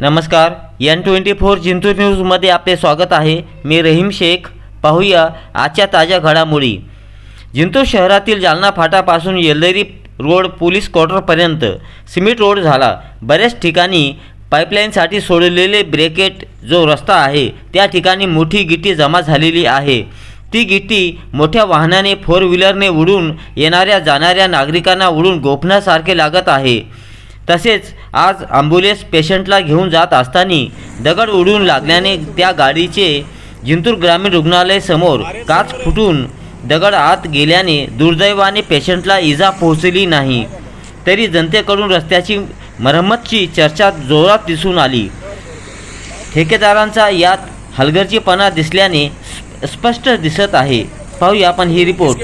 नमस्कार N twenty four Jintur न्यूजमध्ये आपले स्वागत आहे. मी रहीम शेख. पाहूया आजच्या ताज्या घडामोडी. जिंतूर शहरातील जालना फाटापासून येल्लरी रोड पोलीस क्वार्टरपर्यंत सिमेंट रोड झाला. बऱ्याच ठिकाणी पाईपलाईनसाठी सोडलेले ब्रेकेट जो रस्ता आहे त्या ठिकाणी मोठी गिट्टी जमा झालेली आहे. ती गिट्टी मोठ्या वाहनाने फोर व्हीलरने उडून येणाऱ्या जाणाऱ्या नागरिकांना उडून गोफण्यासारखे लागत आहे. तसेच आज ॲम्ब्युलन्स पेशंटला घेऊन जात असताना दगड उडून लागल्याने त्या गाडीचे जिंतूर ग्रामीण रुग्णालयासमोर काच फुटून दगड आत गेल्याने दुर्दैवाने पेशंटला इजा पोहोचली नाही. तरी जनतेकडून रस्त्याची मरम्मतची चर्चा जोरात दिसून आली. ठेकेदारांचा यात हलगर्जीपणा दिसल्याने स्पष्ट दिसत आहे. पाहूया आपण ही रिपोर्ट.